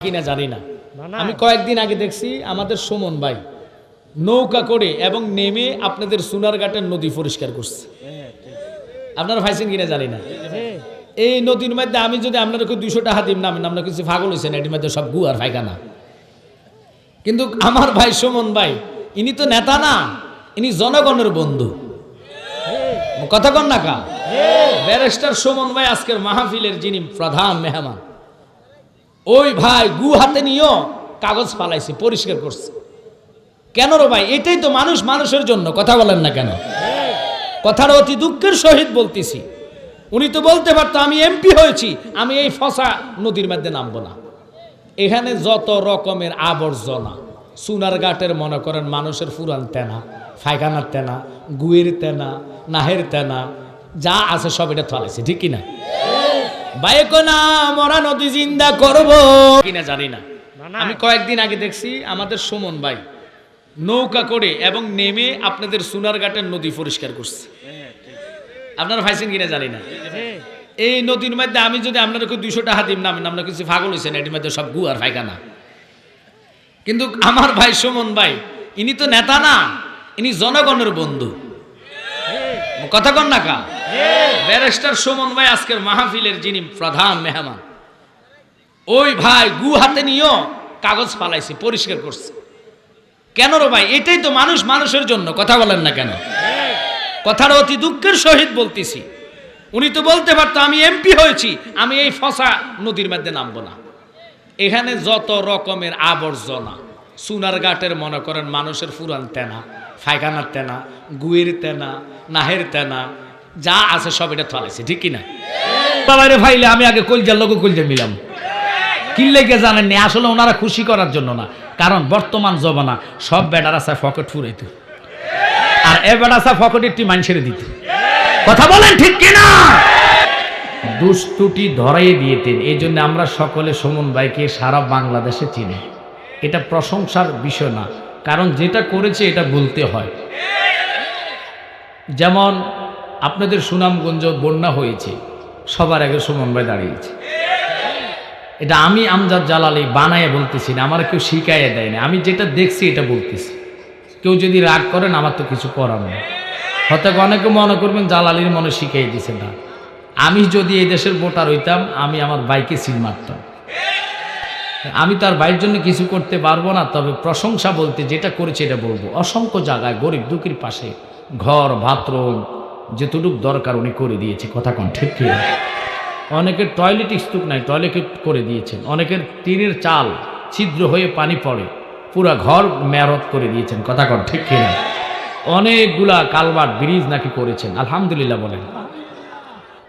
কিনা জানি না। আমি কয়েকদিন আগে দেখছি আমাদের সুমন ভাই নৌকা করে এবং নেমে আপনাদের সুনারঘাটের নদী পরিষ্কার করছে। আপনারা ভাইছেন কিনা জানি না। এই নদীর মধ্যে আমি যদি আপনাদেরকে দুইশো টাকা দিম না আপনার কিছু পাগল হয়েছেন এটির মধ্যে সব গুয়ার ফাইকানা কিন্তু আমার ভাই সুমন ভাই ইনি তো নেতা না ইনি জনগণের বন্ধু। কথা কন না কা? ব্যারিস্টার সুমন ভাই আজকের মাহফিলের যিনি প্রধান মেহমান ওই ভাই গু হাতে নিয়েও কাগজ পালাইছে পরিষ্কার করছে। কেন রে ভাই? এটাই তো মানুষ মানুষের জন্য, কথা বলেন না কেন? কথাটা অতি দুঃখের সহিত বলতেছি। উনি তো বলতে পারতো, আমি এমপি হয়েছি, আমি এই ফসা নদীর মধ্যে নামবো না। এখানে যত রকমের আবর্জনা সুনার ঘাটের মনে করেন মানুষের ফুরান তেনা, ফাইখানার তেনা, গুয়ের তেনা, নাহের তেনা, যা আছে সব এটা থালাইছে ঠিক কিনা বাইক না মরা নদী জিন্দা করব। কিনা জানি না। আমি কয়েকদিন আগে দেখছি আমাদের সুমন ভাই নৌকা করে এবং নেমে আপনাদের সুনারঘাটের নদী পরিষ্কার করছে। আপনারা ভাইছেন কিনা জানি না। এই নদীর মধ্যে আমি যদি আপনাদেরকে দুইশো টাকা দিম না আপনার কিছু পাগল হয়েছেন এটির মধ্যে সব গুয়ার ফাইকানা কিন্তু আমার ভাই সুমন ভাই ইনি তো নেতা না ইনি জনগণের বন্ধু। কথা কন না কা? ব্যারিস্টার সুমন ভাই আজকের মাহফিলের যিনি প্রধান মেহমান, ওই ভাই গু হাতে নিয়েও কাগজ পালাইছে পরিষ্কার করছে। কেন রে ভাই? এটাই তো মানুষ মানুষের জন্য, কথা বলেন না কেন? কথাটা অতি দুঃখের সহিত বলতেছি। উনি তো বলতে পারতো, আমি এমপি হয়েছি, আমি এই ফসা নদীর মধ্যে নামবো না। এখানে যত রকমের আবর্জনা সুনার ঘাটের মনে করেন মানুষের ফুরান তেনা ফাইখানার তেনা গুয়ের তেনা নাহের তেনা যা আছে সব এটা থালাইছে ঠিক কিনা? বাবারে ভাইলে, আমি আগে কলজার লোক কলজা মিলাম। কিল্লেকে জানেননি আসলে ওনারা খুশি করার জন্য না। কারণ বর্তমান জমানা, সব বেটার আছে ফকেট ফুরাইতো। আর এ বেটা আছে ফকেট একটি মানুষের দিত। কথা বলেন ঠিক কিনা? দুষ্টুটি ধরাই দিয়েতেন। এই জন্য আমরা সকলে সুমন ভাইকে সারা বাংলাদেশে চিনি। এটা প্রশংসার বিষয় না। কারণ যেটা করেছে এটা বলতে হয়। যেমন আপনাদের সুনামগঞ্জ বন্যা হয়েছে, সবার আগে সুমন ভাই দাঁড়িয়েছে। এটা আমি আমজাদ জালালি বানায় বলতেছি না, আমার কেউ শিখাইয়ে দেয় না। আমি যেটা দেখছি এটা বলতেছি। কেউ যদি রাগ করেন, আমার তো কিছু করার নেই। হয়তো অনেকে মনে করবেন জালালির মনে শিখাই দিছে না। আমি যদি এই দেশের ভোটার হইতাম, আমি আমার বাইকে সিল মারতাম। আমি তার ভাইয়ের জন্য কিছু করতে পারব না, তবে প্রশংসা বলতে যেটা করেছে এটা বলব। অসংখ্য জায়গায় গরিব দুঃখীর পাশে ঘর, বাথরুম যেটুক দরকার উনি করে দিয়েছে। কথা কোন ঠিক কি? অনেকের টয়লেট স্তূপ নাই টয়লেট করে দিয়েছেন। অনেকের টিনের চাল ছিদ্র হয়ে পানি পড়ে, পুরা ঘর মেরামত করে দিয়েছেন। কথা কন ঠিক কিনা অনেকগুলা কালবার ব্রিজ নাকি করেছেন। আলহামদুলিল্লাহ বলেন।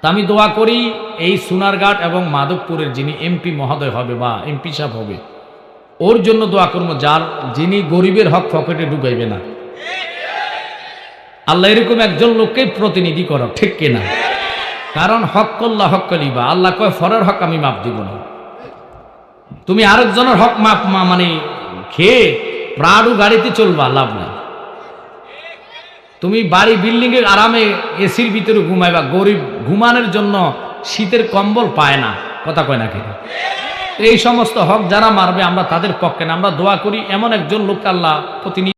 তা আমি দোয়া করি, এই সোনারঘাট এবং মাধবপুরের যিনি এমপি মহোদয় হবে বা এমপি সাহেব হবে, ওর জন্য দোয়া করব যার যিনি গরিবের হক পকেটে ডুবাইবে না। আল্লাহ এরকম একজন লোককে প্রতিনিধি করো, ঠিক কিনা? কারণ হক কল্লা হক কলিবা আল্লাহ কয়, ফরের হক আমি মাপ দিব না। তুমি আরেকজনের হক মাপ মানে খেয়ে প্রাড়ু গাড়িতে চলবা, লাভ নাই। তুমি বাড়ি বিল্ডিং এর আরামে এসির ভিতরে ঘুমাইবা, গরিব ঘুমানোর জন্য শীতের কম্বল পায় না, কথা কয় না কিন্তু এই সমস্ত হক যারা মারবে আমরা তাদের পক্ষে না, আমরা দোয়া করি এমন একজন লোক আল্লাহ প্রতিনিধি